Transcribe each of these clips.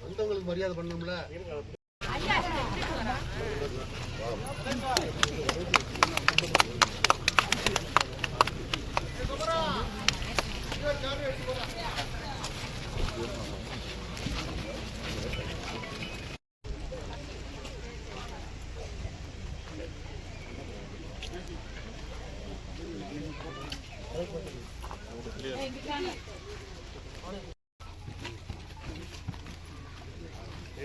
வந்தவங்களுக்கு மரியாதை பண்ணணும்ல போட்டேன் நீங்க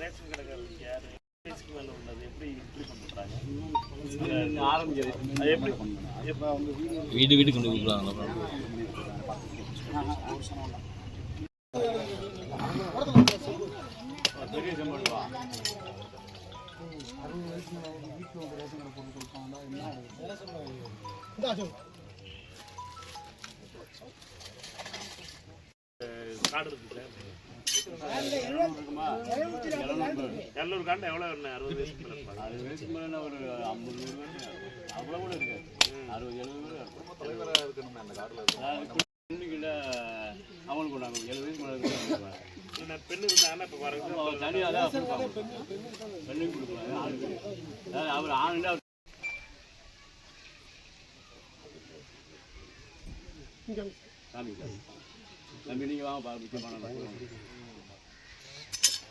ரேஷன் கடைக்காரங்க யார்? வயசுக்கு மேல உள்ளது. எப்படி இப்படி பண்றாங்க ஆரம்பிச்சது அது எப்படி? எப்படி- வீடு வீடு கொண்டு கொடுக்குறாங்க கார்டு இருக்கு எல்லூர் காண்டு எவ்வளோ அறுபது வயசுக்கு மேல. அது வயசுக்கு மேலே ஒரு ஐம்பது அவ்வளோ கூட இருக்காது. அறுபது எழுபது பேர் இருக்கும் பெண்ணுக்கிட்ட அவங்களுக்கு கொண்டாங்க எழுபது வயசு மேலே இல்ல, பெண்ணு இருந்தாங்கன்னா இப்போ பாருங்க. தனியாக தான் பெண்ணுக்கு ஆணுக்கு அதாவது அவர் ஆணுண்டா சாமி தம்பி நீங்கள் வாங்க பா முக்கியமான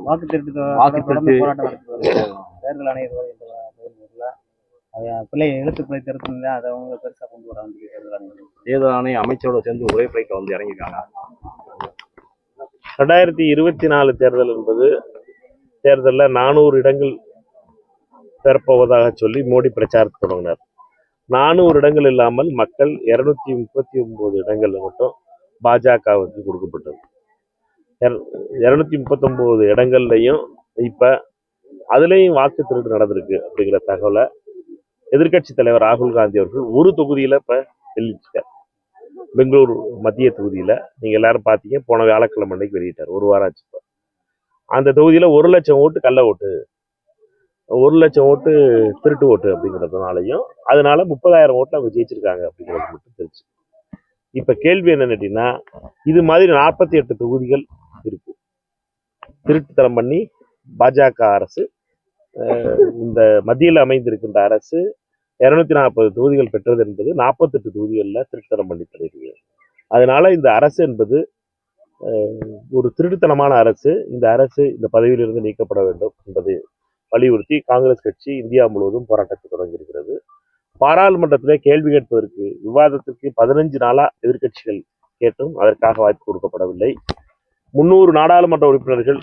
வாக்கு திருட்டு வாக்கு திருட்டு. போராட்டம். தேர்தல் ஆணையர் பிள்ளை எழுத்து பிள்ளை திருத்தம் அதை அவங்க பெருசா கொண்டு வராங்க தேர்தல் ஆணையர் தேர்தல் ஆணைய அமைச்சரோட சேர்ந்து ஒரே பைக்க வந்து இறங்கியிருக்காங்க ரெண்டாயிரத்தி இருபத்தி நாலு தேர்தல் என்பது தேர்தலில் நானூறு இடங்கள் பெறப்போவதாக சொல்லி மோடி பிரச்சாரத்தை தொடங்கினார். நானூறு இடங்கள் இல்லாமல் மக்கள் இரநூத்தி முப்பத்தி ஒம்பது இடங்கள் மட்டும் பாஜகவுக்கு கொடுக்கப்பட்டது. இரநூத்தி முப்பத்தொம்போது இடங்கள்லையும் இப்போ அதுலேயும் வாக்கு திருட்டு நடந்திருக்கு அப்படிங்கிற தகவலை எதிர்க்கட்சி தலைவர் ராகுல் காந்தி அவர்கள் ஒரு தொகுதியில் இப்போ வெளியிட்டார் பெங்களூர் மத்திய தொகுதியில் நீங்கள் எல்லாரும் பார்த்தீங்க போன வியாழக்கிழமை அன்னைக்கு வெளியிட்டார். ஒரு வாரம் ஆச்சு இப்போ. அந்த தொகுதியில் ஒரு லட்சம் ஓட்டு கள்ள ஓட்டு. ஒரு லட்சம் ஓட்டு திருட்டு ஓட்டு அப்படிங்கிறதுனாலையும் அதனால முப்பதாயிரம் ஓட்டு அவங்க ஜெயிச்சிருக்காங்க அப்படிங்கிறது மட்டும் தெரிஞ்சு. இப்போ கேள்வி என்னன்னு கேட்டிங்கன்னா இது மாதிரி நாற்பத்தி எட்டு தொகுதிகள் இருக்கு. திருட்டுத்தனம் பண்ணி பாஜக அரசு இந்த மத்தியில் அமைந்திருக்கின்ற அரசு இரநூத்தி நாற்பது தொகுதிகள் பெற்றது என்பது நாற்பத்தெட்டு தொகுதிகளில் திருட்டுத்தனம் பண்ணி தருகிறது அதனால இந்த அரசு என்பது ஒரு திருட்டுத்தனமான அரசு இந்த அரசு இந்த பதவியிலிருந்து நீக்கப்பட வேண்டும் என்பதை வலியுறுத்தி காங்கிரஸ் கட்சி இந்தியா முழுவதும் போராட்டத்தை தொடங்கியிருக்கிறது. பாராளுமன்றத்தில் கேள்வி கேட்பதற்கு விவாதத்திற்கு பதினஞ்சு நாளா எதிர்க்கட்சிகள் கேட்டும் அதற்காக வாய்ப்பு கொடுக்கப்படவில்லை. முன்னூறு நாடாளுமன்ற உறுப்பினர்கள்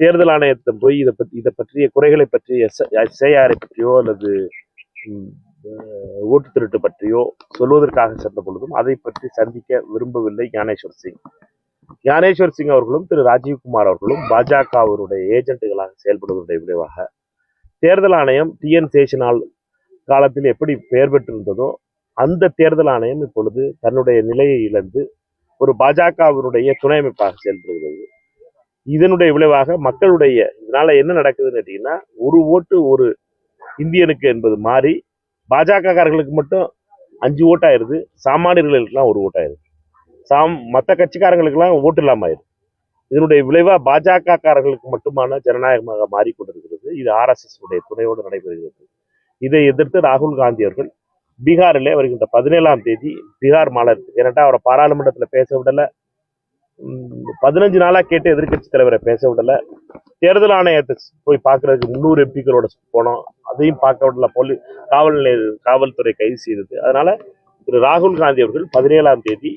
தேர்தல் ஆணையத்தை போய் இதை பற்றி இதை பற்றிய குறைகளை பற்றி எஸ்ஐஆரை பற்றியோ அல்லது ஓட்டு திருட்டு பற்றியோ சொல்வதற்காக சென்ற பொழுதும் அதை பற்றி சந்திக்க விரும்பவில்லை ஞானேஸ்வர் சிங். ஞானேஸ்வர் சிங் அவர்களும் திரு ராஜீவ்குமார் அவர்களும் பாஜகவினுடைய ஏஜென்ட்டுகளாக செயல்படுவதனுடைய விளைவாக தேர்தல் ஆணையம் டிஎன் சேஷனால் காலத்தில் எப்படி பெயர் பெற்றிருந்ததோ அந்த தேர்தல் ஆணையம் இப்பொழுது தன்னுடைய நிலையை இழந்து ஒரு பாஜகவினுடைய துணை அமைப்பாக செயல்படுகிறது. இதனுடைய விளைவாக மக்களுடைய இதனால என்ன நடக்குதுன்னு கேட்டீங்கன்னா ஒரு ஓட்டு ஒரு இந்தியனுக்கு என்பது மாறி பாஜக காரர்களுக்கு மட்டும் அஞ்சு ஓட்டாயிருது சாமானியர்களுக்கெல்லாம் ஒரு ஓட்டாயிருது. சாம் மற்ற கட்சிக்காரங்களுக்கெல்லாம் ஓட்டு இல்லாமல் ஆயிருது இதனுடைய விளைவாக பாஜகக்காரர்களுக்கு மட்டுமான ஜனநாயகமாக மாறிக்கொண்டிருக்கிறது. இது ஆர்எஸ்எஸ் உடைய துணையோடு நடைபெறுகிறது. இதை எதிர்த்து ராகுல் காந்தி அவர்கள் பீகாரிலே வருகின்ற பதினேழாம் தேதி பீகார் மாநிலத்தில் ஏனென்றால் அவரை பாராளுமன்றத்தில் பேச விடலை. பதினஞ்சு நாளாக கேட்டு எதிர்க்கட்சி தலைவரை பேச விடலை. தேர்தல் ஆணையத்தை போய் பார்க்கறதுக்கு முந்நூறு எம்பிக்களோட போனோம். அதையும் பார்க்க விடல. போலி காவல் நிலைய காவல்துறை கைது செய்தது. அதனால திரு ராகுல் காந்தி அவர்கள் பதினேழாம் தேதி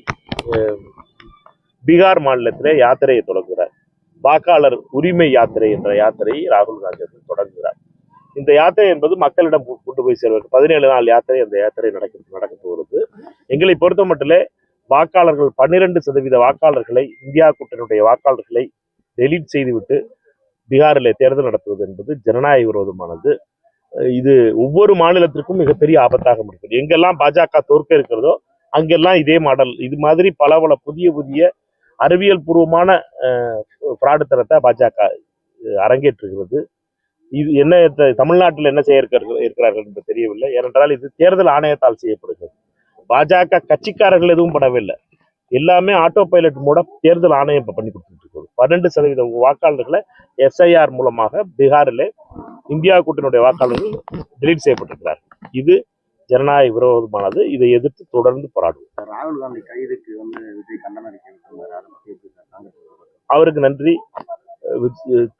பீகார் மாநிலத்தில் யாத்திரையை தொடங்குகிறார். வாக்காளர் உரிமை யாத்திரை என்ற யாத்திரையை ராகுல் காந்தி அவர்கள் தொடங்குகிறார். இந்த யாத்திரை என்பது மக்களிடம் கொண்டு போய் சேர்வதற்கு பதினேழு நாள் யாத்திரை அந்த யாத்திரை நடக்க நடக்க போகிறது. எங்களை பொறுத்த மட்டும் வாக்காளர்கள் பன்னிரண்டு சதவீத வாக்காளர்களை இந்தியா கூட்டணியுடைய வாக்காளர்களை டெலீட் செய்துவிட்டு பீகாரில் தேர்தல் நடத்துவது என்பது ஜனநாயக விரோதமானது. இது ஒவ்வொரு மாநிலத்திற்கும் மிகப்பெரிய ஆபத்தாக முடியும் எங்கெல்லாம் பாஜக தோற்க இருக்கிறதோ அங்கெல்லாம் இதே மாடல். இது மாதிரி பல பல புதிய புதிய அறிவியல் பூர்வமான பிராடுத்தனத்தை பாஜக அரங்கேற்றுகிறது இது என்ன தமிழ்நாட்டில் என்ன செய்ய இருக்கிறார்கள் என்று தெரியவில்லை. ஏனென்றால் இது தேர்தல் ஆணையத்தால் செய்யப்படுகிறது. பாஜக கட்சிக்காரர்கள் எதுவும் படவில்லை எல்லாமே ஆட்டோ பைலட் மூலம் தேர்தல் ஆணையம் இப்போ பண்ணி கொடுத்துட்டு இருக்குது பன்னெண்டு சதவீத வாக்காளர்களை எஸ்ஐஆர் மூலமாக பீகாரில் இந்தியா கூட்டணியுடைய வாக்காளர்கள் டெலீட் செய்யப்பட்டிருக்கிறார் இது ஜனநாயக விரோதமானது. இதை எதிர்த்து தொடர்ந்து போராடுவோம். ராகுல் காந்தி கைதுக்கு வந்து விஜய் கண்டனம் அவருக்கு நன்றி.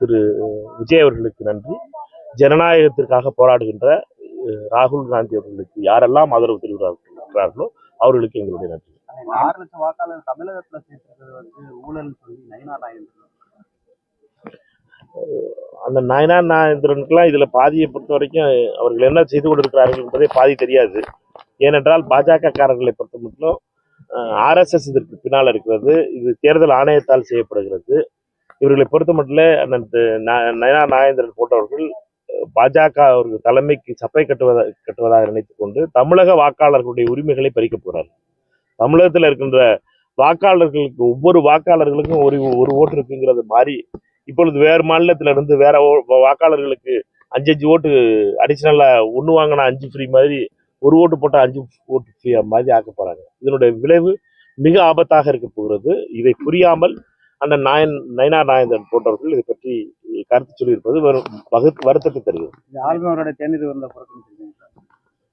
திரு விஜய் அவர்களுக்கு நன்றி. ஜனநாயகத்திற்காக போராடுகின்ற ராகுல் காந்தி அவர்களுக்கு யாரெல்லாம் ஆதரவு தெரிவிக்கிறார்களோ அவர்களுக்கு எங்களுடைய நன்றி. ஆறு லட்சம் வாக்காளர் தமிழகத்துல சேர்த்திருக்கிறது வந்து ஊழல் சொல்லி நயினா அந்த நயனா நாயந்திரனுக்கெல்லாம் இதில் பாதியை பொறுத்த வரைக்கும் அவர்கள் என்ன செய்து கொண்டிருக்கிறார்கள் என்பதே பாதி தெரியாது. ஏனென்றால் பாஜகக்காரர்களை பொறுத்த மட்டும் ஆர்எஸ்எஸ் இதற்கு பின்னால் இருக்கிறது. இது தேர்தல் ஆணையத்தால் செய்யப்படுகிறது. இவர்களை பொறுத்த மட்டும் அண்ணன் நயனா நாயந்திரன் போன்றவர்கள் பாஜக அவர்கள் தலைமைக்கு சப்பை கட்டுவதா கட்டுவதாக நினைத்து கொண்டு தமிழக வாக்காளர்களுடைய உரிமைகளை பறிக்கப் போகிறார்கள் தமிழகத்தில் இருக்கின்ற வாக்காளர்களுக்கு ஒவ்வொரு வாக்காளர்களுக்கும் ஒரு ஒரு ஓட்டு இருக்குங்கிறது மாதிரி இப்பொழுது வேறு மாநிலத்துல இருந்து வேற வாக்காளர்களுக்கு அஞ்சு அஞ்சு ஓட்டு அடிஷனலா ஒன்று வாங்கினா அஞ்சு ஃப்ரீ மாதிரி ஒரு ஓட்டு போட்டால் அஞ்சு ஓட்டு ஃப்ரீ மாதிரி ஆக்க போறாங்க. இதனுடைய விளைவு மிக ஆபத்தாக இருக்க போகிறது. இதை புரியாமல் அந்த நாயன் நயனா நாயந்தன் போன்றவர்கள் இதை பற்றி கருத்து சொல்லியிருப்பது வரு- வகு- வருத்தத்தை தருகிறது. இந்த ஆளுநரோட தேர்ந்தெடுப்பு வந்த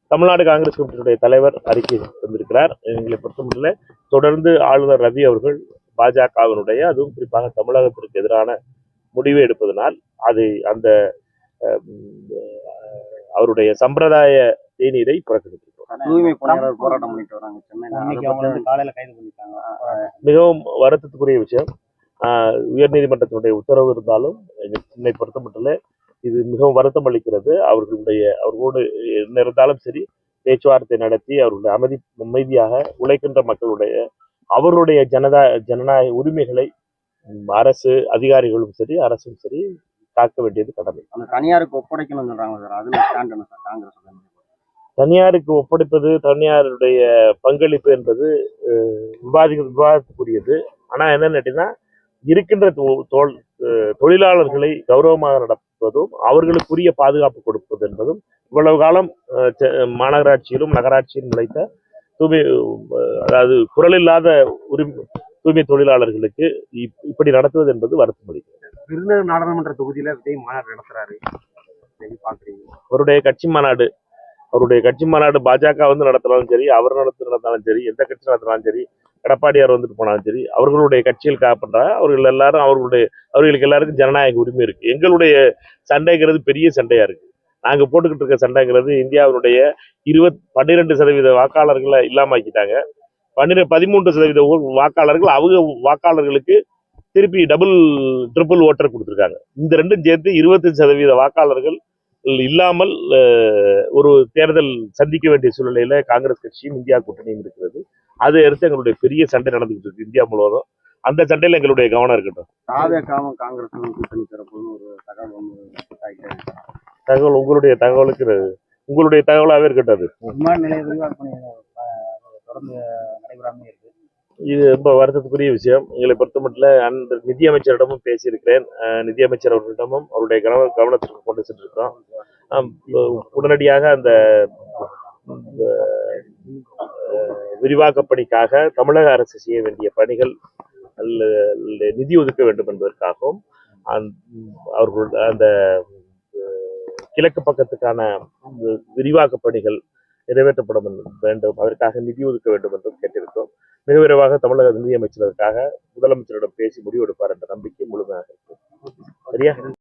தமிழ்நாடு காங்கிரஸ் கமிட்டியினுடைய தலைவர் அறிக்கை தந்திருக்கிறார். எங்களை பொறுத்தமட்டில் தொடர்ந்து ஆளுநர் ரவி அவர்கள் பாஜகவினுடைய அதுவும் குறிப்பாக தமிழகத்திற்கு எதிரான முடிவை எடுப்பதனால் அது அந்த அவருடைய சம்பிரதாய தேநீரை பண்ணிட்டாங்க. மிகவும் வருத்தத்துக்குரிய விஷயம். ஆஹ் உயர்நீதிமன்றத்தினுடைய உத்தரவு இருந்தாலும் என்னை பொறுத்த மட்டும் இது மிகவும் வருத்தம் அளிக்கிறது. அவர்களுடைய அவர்களோடு என்ன இருந்தாலும் சரி பேச்சுவார்த்தை நடத்தி அவர்களுடைய அமைதி அமைதியாக உழைக்கின்ற மக்களுடைய அவர்களுடைய ஜனதா ஜனநாயக உரிமைகளை அரசு அதிகாரிகளும் சரி அரசும் சரி காக்க வேண்டியது கடமை. தனியாருக்கு ஒப்படைக்கணும்னு சொல்றாங்க சார் அதுல ஸ்டாண்ட் என்ன சார் காங்கிரஸ் தனியாருக்கு ஒப்படைப்பது தனியாருடைய பங்களிப்பு என்பது அஹ், விவாதி விவாதத்துக்குரியது ஆனால் என்னன்னு கேட்டீங்கன்னா இருக்கின்ற தோல் தொழிலாளர்களை கௌரவமாக நடப்பதும் அவர்களுக்குரிய பாதுகாப்பு கொடுப்பது என்பதும் இவ்வளவு காலம் மாநகராட்சியிலும் நகராட்சியிலும் உழைத்த தூய்மை அதாவது குரல் இல்லாத உரிமை தூய்மை தொழிலாளர்களுக்கு இப்- இப்படி நடத்துவது என்பது வருத்தம் அளிக்கிறது விருதுநகர் நாடாளுமன்ற தொகுதியில விஜய் மாநாடு நடத்துறாரு. அவருடைய கட்சி மாநாடு அவருடைய கட்சி மாநாடு பாஜக வந்து நடத்தினாலும் சரி அவர் நடத்தி நடத்தினாலும் சரி எந்த கட்சி நடத்தினாலும் சரி எடப்பாடியார் வந்துட்டு போனாலும் சரி அவர்களுடைய கட்சியில் காப்பண்றாங்க அவர்கள் எல்லாரும் அவர்களுடைய அவர்களுக்கு எல்லாருக்கும் ஜனநாயக உரிமை இருக்கு. எங்களுடைய சண்டைங்கிறது பெரிய சண்டையா இருக்கு. நாங்க போட்டுக்கிட்டு இருக்க சண்டைங்கிறது இந்தியாவினுடைய இருபத் பன்னிரெண்டு சதவீத வாக்காளர்களை இல்லாமக்கிட்டாங்க பன்னிரெண்டு பதிமூன்று சதவீத வாக்காளர்கள் அவங்க வாக்காளர்களுக்கு திருப்பி டபுள் ட்ரிபிள் ஓட்டர் கொடுத்துருக்காங்க. இந்த ரெண்டும் சேர்த்து இருபத்தஞ்சு சதவீத வாக்காளர்கள் இல்லாமல் ஒரு தேர்தல் சந்திக்க வேண்டிய சூழ்நிலையில காங்கிரஸ் கட்சியும் இந்தியா கூட்டணியும் இருக்கிறது. அதை அடுத்து எங்களுடைய பெரிய சண்டை நடந்துகிட்டு இருக்கு இந்தியா முழுவதும். அந்த சண்டையில எங்களுடைய கவனம் இருக்கட்டும். தாவேக்காவும் காங்கிரஸும் கூட்டணி தரப்புன்னு ஒரு தகவல். தகவல் உங்களுடைய தகவலுக்கு உங்களுடைய தகவலாகவே இருக்கட்டும் அது. தொடர்ந்து நடைபெறாமே இருக்கு. இது ரொம்ப வருத்தத்துக்குரிய விஷயம். எங்களை பொறுத்த மட்டும் அந்த நிதியமைச்சரிடமும் பேசியிருக்கிறேன். நிதியமைச்சர் அவர்களிடமும் அவருடைய கவன கவனத்திற்கு கொண்டு சென்றிருக்கிறோம். உடனடியாக அந்த விரிவாக்க பணிக்காக தமிழக அரசு செய்ய வேண்டிய பணிகள் அல்ல நிதி ஒதுக்க வேண்டும் என்பதற்காகவும் அவர்கள் அந்த கிழக்கு பக்கத்துக்கான விரிவாக்கப் விரிவாக்க பணிகள் நிறைவேற்றப்படும் வேண்டும். அதற்காக நிதி ஒதுக்க வேண்டும் என்றும் கேட்டிருக்கிறோம். மிக விரைவாக தமிழக நிதியமைச்சர் அதற்காக முதலமைச்சரிடம் பேசி முடிவெடுப்பார் என்ற நம்பிக்கை முழுமையாக இருக்கும் சரியா?